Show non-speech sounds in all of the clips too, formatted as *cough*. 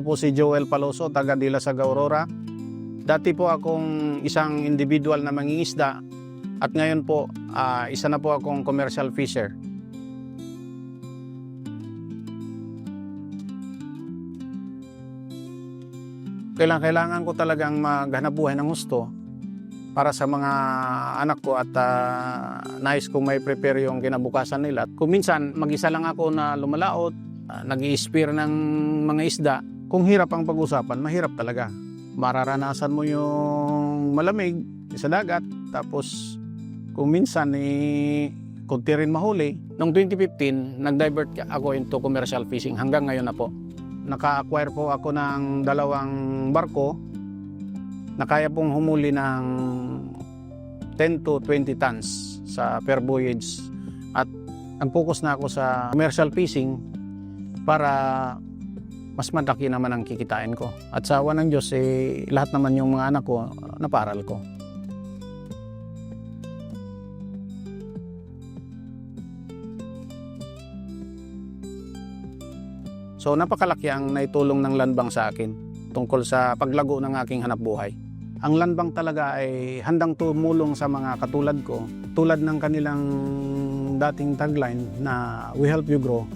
po si Joel Paloso, taga Dilasag Aurora. Dati po akong isang individual na mangingisda at ngayon po ah, isa na po akong commercial fisher. Kailangan, ko talagang maghanap buhay ng gusto para sa mga anak ko at ah, nais kong may prepare yung kinabukasan nila. Kung minsan, mag-isa lang ako na lumalaot, uh, nag spear ng mga isda, kung hirap ang pag-usapan, mahirap talaga. Mararanasan mo yung malamig sa dagat, tapos kung minsan, eh, kunti rin mahuli. Noong 2015, nag-divert ako into commercial fishing hanggang ngayon na po. Naka-acquire po ako ng dalawang barko na kaya pong humuli ng 10 to 20 tons sa per voyage. At ang focus na ako sa commercial fishing para mas malaki naman ang kikitain ko. At sa awa ng Diyos, eh, lahat naman yung mga anak ko, naparal ko. So napakalaki ang naitulong ng landbang sa akin tungkol sa paglago ng aking hanap buhay. Ang landbang talaga ay handang tumulong sa mga katulad ko, tulad ng kanilang dating tagline na We Help You Grow,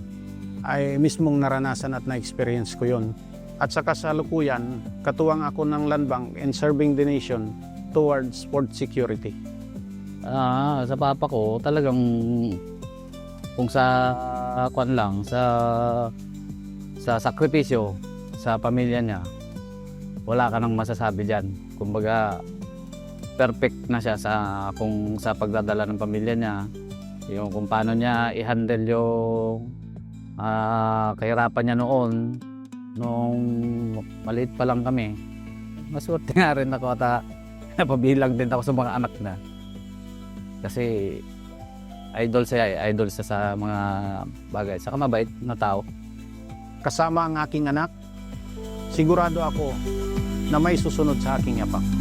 ay mismong naranasan at na-experience ko yon. At sa kasalukuyan, katuwang ako ng landbang in serving the nation towards food security. Ah, sa papa ko talagang kung sa kwan lang sa sa sakripisyo sa pamilya niya wala ka nang masasabi diyan. Kumbaga perfect na siya sa kung sa pagdadala ng pamilya niya yung kung paano niya i-handle yung ah, kahirapan niya noon nung maliit pa lang kami. Maswerte nga rin ako at ah, *laughs* napabilang din ako sa mga anak na. Kasi idol siya, idol siya sa mga bagay. Saka mabait na tao. Kasama ang aking anak, sigurado ako na may susunod sa aking yapak.